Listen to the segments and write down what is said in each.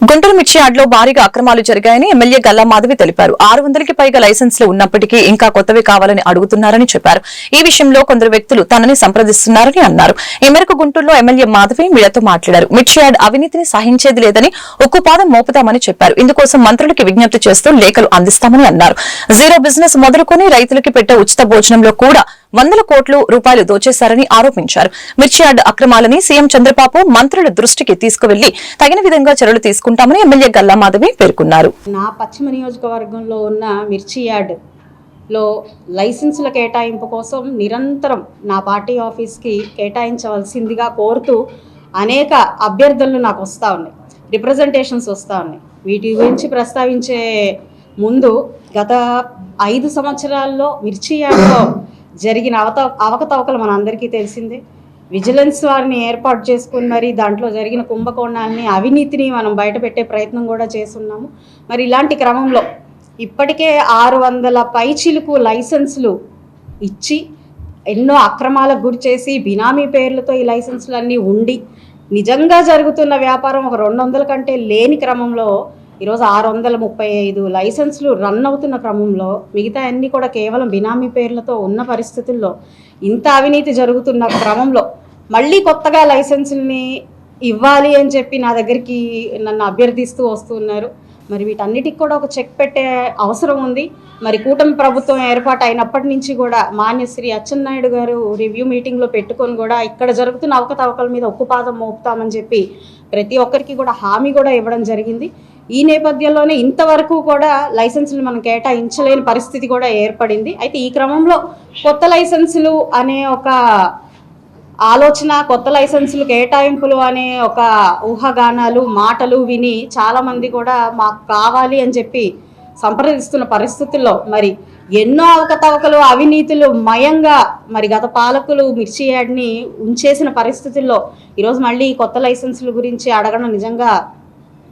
గుంటూరు మిర్చి భారీగా అక్రమాలు జరిగాయని ఎమ్మెల్యే గల్లా మాధవి తెలిపారు. ఆరు వందలకి పైగా లైసెన్సులు ఉన్నప్పటికీ ఇంకా కొత్తవి కావాలని అడుగుతున్నారని చెప్పారు. ఈ విషయంలో కొందరు వ్యక్తులు తనని సంప్రదిస్తున్నారని అన్నారు. ఈ మేరకు గుంటూరులో ఎమ్మెల్యే మాధవి మీడియాతో మాట్లాడారు. మిర్చి యార్డ్ అవినీతిని సహించేది లేదని ఉక్కుపాదం మోపుతామని చెప్పారు. ఇందుకోసం మంత్రులకి విజ్ఞప్తి చేస్తూ లేఖలు అందిస్తామని అన్నారు. జీరో బిజినెస్ మొదలుకొని రైతులకి పెట్టే ఉచిత భోజనంలో కూడా వందల కోట్లు రూపాయలు దోచేశారని ఆరోపించారు. మిర్చి యార్డ్ అక్రమాలని సీఎం చంద్రబాబు మంత్రుల దృష్టికి తీసుకువెళ్ళి తగిన విధంగా చర్యలు తీసుకుంటామని ఎమ్మెల్యే గల్లామాధవి పేర్కొన్నారు. నా పశ్చిమ నియోజకవర్గంలో ఉన్న మిర్చి యార్డ్లో లైసెన్సుల కేటాయింపు కోసం నిరంతరం నా పార్టీ ఆఫీస్కి కేటాయించవలసిందిగా కోరుతూ అనేక అభ్యర్థనలు నాకు వస్తూ ఉన్నాయి. రిప్రజెంటేషన్స్ వస్తూ ఉన్నాయి. వీటి గురించి ప్రస్తావించే ముందు గత ఐదు సంవత్సరాల్లో మిర్చి యార్డ్లో జరిగిన అవత అవకతవకలు మనందరికీ తెలిసిందే. విజిలెన్స్ వారిని ఏర్పాటు చేసుకుని మరి దాంట్లో జరిగిన కుంభకోణాలని అవినీతిని మనం బయటపెట్టే ప్రయత్నం కూడా చేస్తున్నాము. మరి ఇలాంటి క్రమంలో ఇప్పటికే ఆరు వందల పైచిలుకు లైసెన్సులు ఇచ్చి ఎన్నో అక్రమాలకు గురి చేసి బినామీ పేర్లతో ఈ లైసెన్సులు అన్నీ ఉండి నిజంగా జరుగుతున్న వ్యాపారం ఒక రెండు వందల కంటే లేని క్రమంలో ఈరోజు ఆరు వందల ముప్పై ఐదు లైసెన్సులు రన్ అవుతున్న క్రమంలో మిగతా అన్నీ కూడా కేవలం బినామీ పేర్లతో ఉన్న పరిస్థితుల్లో ఇంత అవినీతి జరుగుతున్న క్రమంలో మళ్ళీ కొత్తగా లైసెన్సుల్ని ఇవ్వాలి అని చెప్పి నా దగ్గరికి నన్ను అభ్యర్థిస్తూ వస్తున్నారు. మరి వీటన్నిటికి కూడా ఒక చెక్ పెట్టే అవసరం ఉంది. మరి కూటమి ప్రభుత్వం ఏర్పాటు అయినప్పటి నుంచి కూడా మాన్యశ్రీ అచ్చెన్నాయుడు గారు రివ్యూ మీటింగ్లో పెట్టుకొని కూడా ఇక్కడ జరుగుతున్న అవకతవకల మీద ఉక్కుపాదం మోపుతామని చెప్పి ప్రతి ఒక్కరికి కూడా హామీ కూడా ఇవ్వడం జరిగింది. ఈ నేపథ్యంలోనే ఇంతవరకు కూడా లైసెన్సులు మనం కేటాయించలేని పరిస్థితి కూడా ఏర్పడింది. అయితే ఈ క్రమంలో కొత్త లైసెన్సులు అనే ఒక ఆలోచన కొత్త లైసెన్సులు కేటాయింపులు అనే ఒక ఊహాగానాలు మాటలు విని చాలామంది కూడా మాకు కావాలి అని చెప్పి సంప్రదిస్తున్న పరిస్థితుల్లో మరి ఎన్నో అవకతవకలు అవినీతులు మయంగా మరి గత పాలకులు మిర్చి యాడ్ని ఉంచేసిన పరిస్థితుల్లో ఈరోజు మళ్ళీ కొత్త లైసెన్సుల గురించి అడగడం నిజంగా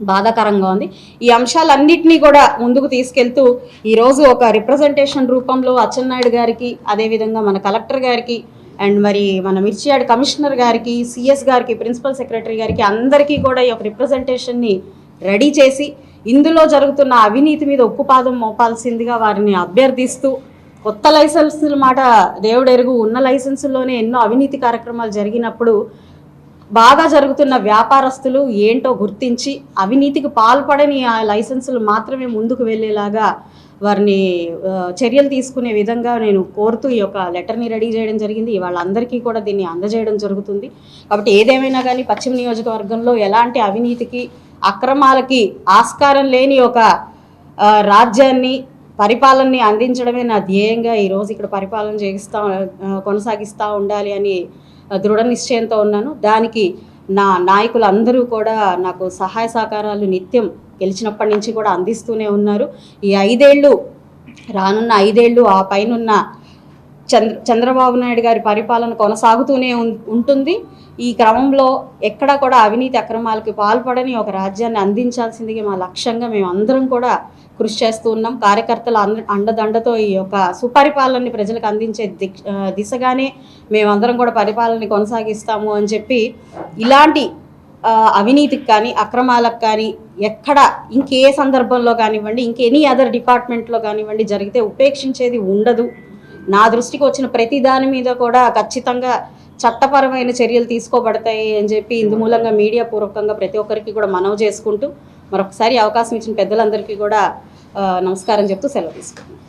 బాధాకరంగా ఉంది. ఈ అంశాలన్నింటినీ కూడా ముందుకు తీసుకెళ్తూ ఈరోజు ఒక రిప్రజెంటేషన్ రూపంలో అచ్చెన్నాయుడు గారికి అదేవిధంగా మన కలెక్టర్ గారికి అండ్ మరి మన మిర్చియాడ్ కమిషనర్ గారికి సిఎస్ గారికి ప్రిన్సిపల్ సెక్రటరీ గారికి అందరికీ కూడా ఈ యొక్క రిప్రజెంటేషన్ని రెడీ చేసి ఇందులో జరుగుతున్న అవినీతి మీద ఉక్కుపాదం మోపాల్సిందిగా వారిని అభ్యర్థిస్తూ కొత్త లైసెన్సుల మాట దేవుడెరుగు ఉన్న లైసెన్సుల్లోనే ఎన్నో అవినీతి కార్యక్రమాలు జరిగినప్పుడు బాగా జరుగుతున్న వ్యాపారస్తులు ఏంటో గుర్తించి అవినీతికి పాల్పడని ఆ లైసెన్సులు మాత్రమే ముందుకు వెళ్ళేలాగా వారిని చర్యలు తీసుకునే విధంగా నేను కోరుతూ ఈ యొక్క లెటర్ని రెడీ చేయడం జరిగింది. వాళ్ళందరికీ కూడా దీన్ని అందజేయడం జరుగుతుంది. కాబట్టి ఏదేమైనా కానీ పశ్చిమ నియోజకవర్గంలో ఎలాంటి అవినీతికి అక్రమాలకి ఆస్కారం లేని ఒక రాజ్యాన్ని పరిపాలనని అందించడమే నా ధ్యేయంగా ఈరోజు ఇక్కడ పరిపాలన చేయిస్తా కొనసాగిస్తూ ఉండాలి అని దృఢ నిశ్చయంతో ఉన్నాను. దానికి నా నాయకులు అందరూ కూడా నాకు సహాయ సహకారాలు నిత్యం గెలిచినప్పటి నుంచి కూడా అందిస్తూనే ఉన్నారు. ఈ ఐదేళ్ళు రానున్న ఐదేళ్ళు ఆ పైనున్న చంద్ర చంద్రబాబు నాయుడు గారి పరిపాలన కొనసాగుతూనే ఉం- ఉంటుంది. ఈ క్రమంలో ఎక్కడ కూడా అవినీతి అక్రమాలకి పాల్పడని ఒక రాజ్యాన్ని అందించాల్సిందిగా మా లక్ష్యంగా మేము అందరం కూడా కృషి చేస్తూ ఉన్నాం. కార్యకర్తల అండదండతో ఈ యొక్క సుపరిపాలనని ప్రజలకు అందించే దిశగానే మేమందరం కూడా పరిపాలనని కొనసాగిస్తాము అని చెప్పి ఇలాంటి అవినీతికి కానీ అక్రమాలకు కానీ ఎక్కడ ఇంకే సందర్భంలో కానివ్వండి ఇంకెనీ అదర్ డిపార్ట్మెంట్లో కానివ్వండి జరిగితే ఉపేక్షించేది ఉండదు. నా దృష్టికి వచ్చిన ప్రతి దాని మీద కూడా ఖచ్చితంగా చట్టపరమైన చర్యలు తీసుకోబడతాయి అని చెప్పి ఇందు మూలంగా మీడియా పూర్వకంగా ప్రతి ఒక్కరికి కూడా మనవి చేసుకుంటూ మరొకసారి అవకాశం ఇచ్చిన పెద్దలందరికీ కూడా నమస్కారం చెప్తూ సెలవు తీసుకుంటాను